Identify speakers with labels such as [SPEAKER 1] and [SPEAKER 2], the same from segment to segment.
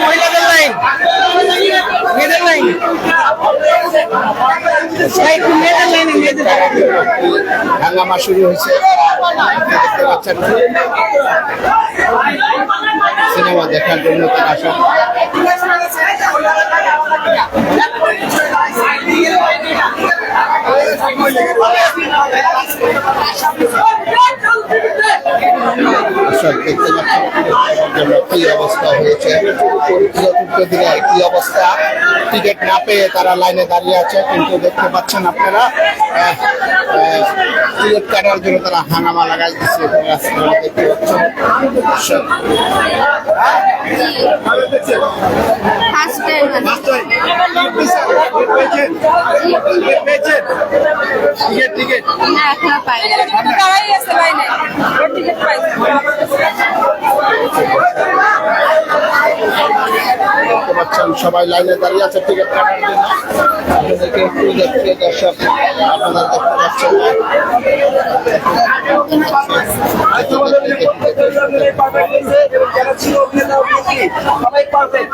[SPEAKER 1] মহিলাদের লাইন। মেয়েদের লাইন। মেয়েদের লাইনে মেয়েদের
[SPEAKER 2] হাঙ্গামা শুরু হয়েছে। দেখতে পাচ্ছেন সিনেমা দেখার জন্য তারা সব দর্শক দেখতে পাচ্ছেন। জন্য কি অবস্থা হয়েছে? চতুর্থ দিনে কি অবস্থা? টিকিট না পেয়ে তারা লাইনে দাঁড়িয়ে আছে কিন্তু দেখতে পাচ্ছেন আপনারা আহ, আহ, টিকিট কাটার জন্য তারা হাঙ্গামা লাগাই দিচ্ছে দেখতে পাচ্ছেন। দর্শক
[SPEAKER 3] টাইম
[SPEAKER 2] টিকিট টিকিট
[SPEAKER 3] না এখনও পাইনি। দাঁড়াই আছে লাইনে। টিকিট পাইছি
[SPEAKER 2] দেখতে পাচ্ছেন সবাই লাইনে দাঁড়িয়ে আছে টিকিট কাটার জন্য। আপনাদেরকে একটু দেখতে দর্শক আপনারা দেখতে পাচ্ছেন।
[SPEAKER 1] সবাই পারফেক্ট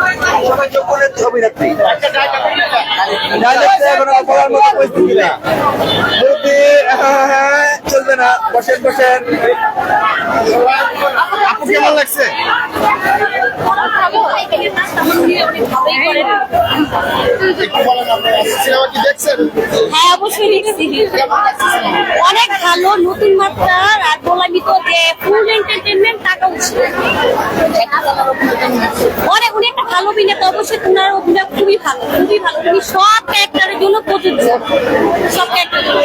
[SPEAKER 1] সবাই যোগ্য অভিনেত্রী। মুরব্বি, চলবে না বসেন বসেন।
[SPEAKER 2] আপু কেমন লাগছে?
[SPEAKER 3] হ্যাঁ অবশ্যই দেখছি। অনেক ভালো নতুন মাত্রা আর বললামই যে ফুল এন্টারটেনমেন্ট টাকা উঠছে। অনেক উনি একটা ভালো অভিনেতা অবশ্যই ওনার অভিনয় খুবই ভালো খুবই ভালো। উনি সব ক্যারেক্টারের জন্য প্রযোজ্য। সব ক্যারেক্টারের জন্য।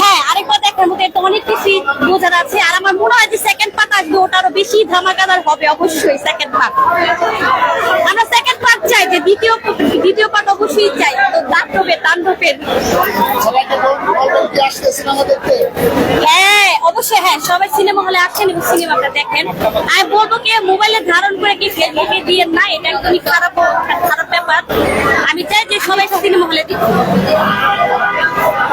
[SPEAKER 3] হ্যাঁ আরেকবার দেখার মতো এটা অনেক কিছু বোঝার আছে আর আমার মনে হয় যে সেকেন্ড পার্ট আসবে ওটা আরও বেশি ধামাকাদার হবে অবশ্যই সেকেন্ড পার্ট আমরা সেকেন্ড পার্ট চাই যে দ্বিতীয় দ্বিতীয় পার্ট অবশ্যই চাই তো দাঁতবে তাণ্ডবের হ্যাঁ অবশ্যই হ্যাঁ সবাই সিনেমা হলে আসেন এবং সিনেমাটা দেখেন। আমি বলব কি মোবাইলে ধারণ করে কি ফেসবুকে দিয়ে না এটা একদমই খারাপ খারাপ ব্যাপার। আমি চাই যে সবাই সিনেমা হলে দিক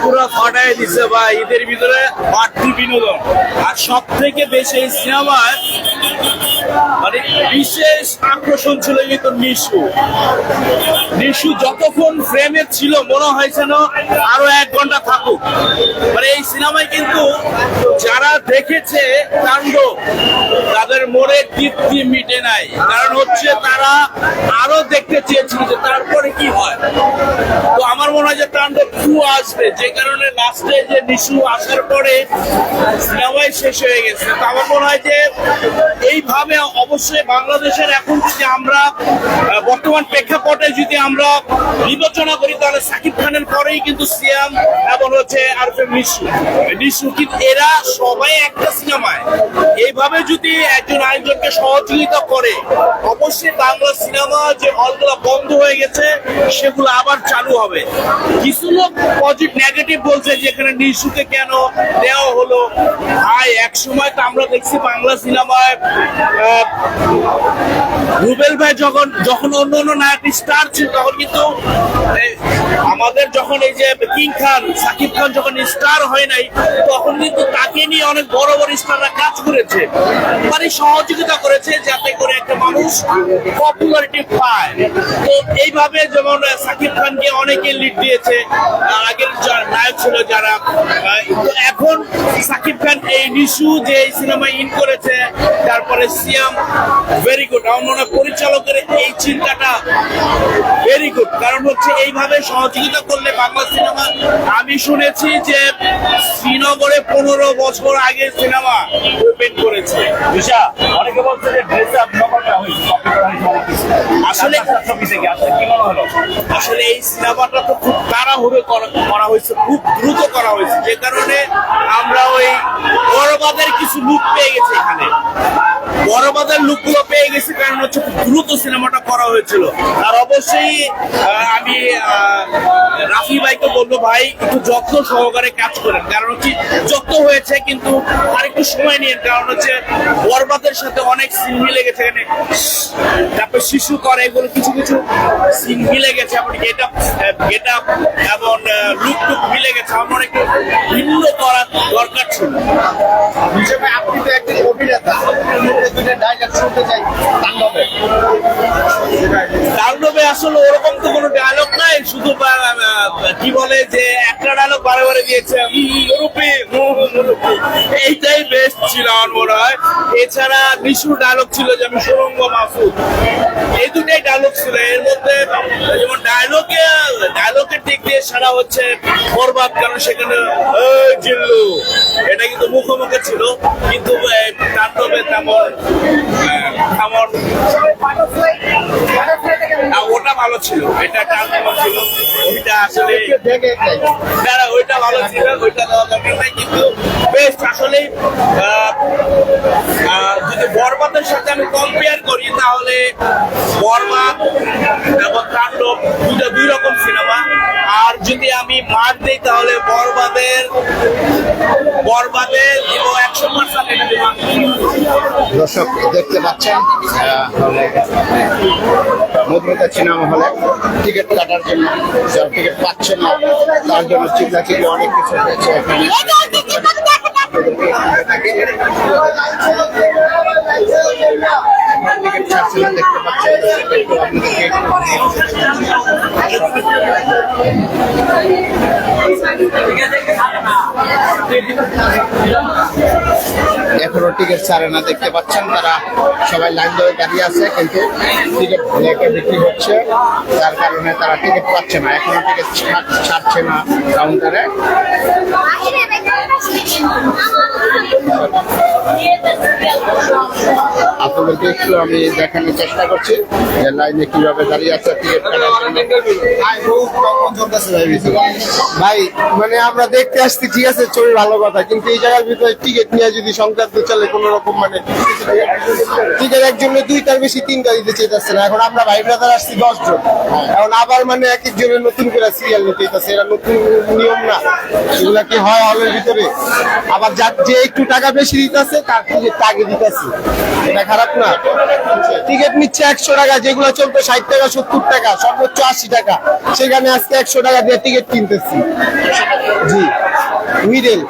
[SPEAKER 4] পুরো ফাটাই দিছে ভাই ঈদের ভিতরে বাড়তি বিনোদন। আর সব থেকে বেশি এই সিনেমার মানে বিশেষ আকর্ষণ ছিল কিন্তু নিশু। নিশু যতক্ষণ ছিল, মনে হয়েছে না আরও এক ঘণ্টা থাকুক। মানে এই সিনেমায় কিন্তু যারা দেখেছে তাণ্ডব, তাদের মনে তৃপ্তি মিটে নাই। কারণ হচ্ছে তারা আরও দেখতে চেয়েছিল যে তারপরে কি হয়? তো আমার মনে হয় যে তাণ্ডব টু আসবে। যে কারণে লাস্টে যে নিশু আসার পরে সিনেমাই শেষ হয়ে গেছে। তো আমার মনে হয় যে এইভাবে অবশ্যই বাংলাদেশের এখন যদি আমরা বর্তমান প্রেক্ষাপটে যদি আমরা বিবেচনা করি, তাহলে সাকিব খানের পরেই কিন্তু সিয়াম এবং হচ্ছে আরফে নিশু। নিশু কিন্তু এরা সবাই একটা এইভাবে যদি একজন আরেকজনকে সহযোগিতা করে, অবশ্যই বাংলা সিনেমা যে হলগুলো বন্ধ হয়ে গেছে, সেগুলো আবার চালু হবে। কিছু লোক পজিটিভ নেগেটিভ বলছে যে এখানে নিশুকে কেন দেওয়া হলো। ভাই এক সময় তো আমরা দেখছি বাংলা সিনেমায় রুবেল ভাই যখন যখন অন্য অন্য নায়ক স্টার ছিল, তখন কিন্তু আমাদের যখন এই যে কিং খান, সাকিব খান যখন স্টার হয় নাই, তখন কিন্তু তাকে নিয়ে অনেক বড় বড় স্টাররা কাজ করেছে। মানে সহযোগিতা করেছে যাতে করে একটা মানুষ পপুলারিটি পায়। তো এইভাবে যেমন সাকিব খানকে অনেকে লিড দিয়েছে আগের নায়ক ছিল যারা তো এখন সাকিব খান এই নিশু যে এই সিনেমায় ইন করেছে, তারপরে সিয়াম ভেরি গুড আমার পরিচালকের এই চিন্তাটা ভেরি গুড কারণ হচ্ছে এইভাবে সহযোগিতা করলে বাংলা সিনেমা, আমি শুনেছি যে শ্রীনগরে পনেরো বছর আগে সিনেমা ওপেন করেছে।
[SPEAKER 5] দিশা অনেকে বলছে যে ড্রেস আপ কিছু
[SPEAKER 4] আসলে
[SPEAKER 5] আসলে ছবি থেকে আসলে কি মনে হলো?
[SPEAKER 4] আসলে এই সিনেমাটা তো খুব তাড়াহুড়ো করা- হয়েছে খুব দ্রুত করা হয়েছে। যে কারণে আমরা ওই বড়বাদের কিছু লুক পেয়ে গেছি এখানে। বড়বাজার লুকগুলো পেয়ে গেছি কারণ হচ্ছে খুব দ্রুত সিনেমাটা করা হয়েছিল। আর অবশ্যই বলব ভাই, একটু যত্ন সহকারে কাজ করেন। কারণ হচ্ছে যত্ন হয়েছে, কিন্তু আর একটু সময় নিয়ে কারণ হচ্ছে বরবাদের সাথে অনেক সিন মিলে গেছে এখানে। তারপর শিশু করে এগুলো কিছু কিছু সিন মিলে গেছে এমন গেট আপ গেট আপ এবং লুক টুক মিলে গেছে। আমার একটু ভিন্ন করা দরকার ছিল।
[SPEAKER 2] আপনি তো একজন অভিনেতা।
[SPEAKER 4] আসলে ওরকম তো কোনো ডায়লগ নাই, শুধু কি বলে যে একটা ডায়লগ বারে বারে দিয়েছে। এইটাই বেস্ট ছিল আমার মনে হয়। এছাড়া নিশুর ডায়লগ ছিল যে আমি সুরঙ্গ মাসুদ। এই দুটাই ডায়লগ ছিল। এর মধ্যে যেমন ডায়লগে ডায়লগের দিক দিয়ে সারা হচ্ছে বরবাদ, কারণ সেখানে জিল্লু। এটা কিন্তু মুখোমুখি ছিল। কিন্তু তাণ্ডবে তেমন না, ওটা ভালো ছিল। এটা টার্গেট ছিল। ওইটা আসলে না, ওইটা ভালো ছিল ওইটা দরকার নাই কিন্তু বেস্ট আসলে যদি বরবাদের সাথে আমি কম্পেয়ার করি তাহলে বরবাদ এবং তাণ্ডব দুটো দুই রকম সিনেমা আর যদি আমি মার দিই তাহলে বরবাদের বরবাদের দিব একশো পার্সেন্ট
[SPEAKER 2] দর্শক দেখতে পাচ্ছেন আহ, মধুরতা সিনেমা হলে টিকিট কাটার জন্য যারা টিকিট পাচ্ছে না তার জন্য চিন্তা চিন্তা অনেক কিছু হয়েছে এখানে। দেখতে পাচ্ছেন এখনও টিকিট ছাড়ে না, দেখতে পাচ্ছেন তারা সবাই লাইন ধরে দাঁড়িয়ে আছে, কিন্তু টিকিট লেখে বিক্রি হচ্ছে। যার কারণে তারা টিকিট পাচ্ছে না, এখনও টিকিট ছাড়ছে না কাউন্টারে। আপনাদেরকে একটু আমি দেখানোর চেষ্টা করছি যে লাইনে কীভাবে দাঁড়িয়ে আছে টিকিট
[SPEAKER 1] ভাই মানে আমরা দেখতে আসছি ঠিক আছে ছবি ভালো কথা কিন্তু এই জায়গার ভিতরে টিকিট নিয়ে যদি সংক্রান্ত চলে কোন রকম মানে টিকিট একজনের দুইটার বেশি তিনটা দিতে চাইতেছে না। এখন আমরা ভাই ব্রাদার আসছি দশ জন এখন আবার মানে এক একজনের নতুন করে সিরিয়াল নিতে চাইতেছে এটা নতুন নিয়ম না। এগুলা কি হয় হলের ভিতরে? আবার যার যে একটু টাকা বেশি দিতেছে তার টিকিট আগে দিতেছে। এটা খারাপ না। টিকিট নিচ্ছে একশো টাকা, যেগুলো চলতো ষাট টাকা, সত্তর টাকা, সর্বোচ্চ আশি টাকা। সেখানে আজকে একশো টাকা দিয়ে টিকিট কিনতেছি। জি। মিডেল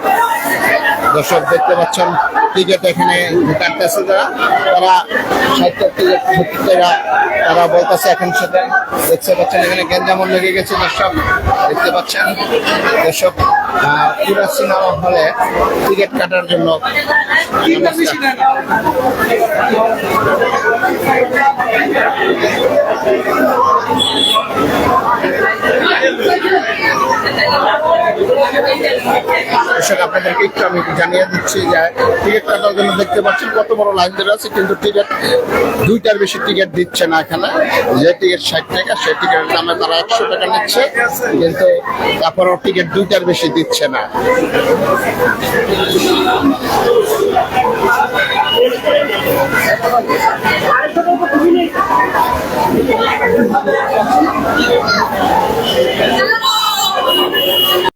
[SPEAKER 2] দর্শক দেখতে পাচ্ছেন টিকিট এখানে কাটতেছে যারা, তারা ষাটটা টিকিট তারা বলতেছে এখন সাথে দেখতে পাচ্ছেন, এখানে গ্যাঞ্জামন লেগে গেছে দর্শক, দেখতে পাচ্ছেন। দর্শক পুরা সিনেমা হলে টিকিট কাটার জন্য দর্শক, আপনাদেরকে একটু আমি জানিয়ে দিচ্ছি যে টিকিট কাটার জন্য দেখতে পাচ্ছেন কত বড় লাইন ধরে আছে, কিন্তু টিকিট দুইটার বেশি টিকিট দিচ্ছে না এখানে। যে টিকিট ষাট টাকা সেই টিকিটের দামে তারা একশো টাকা নিচ্ছে, কিন্তু তারপরেও টিকিট দুইটার বেশি দিচ্ছে না। আরেকটা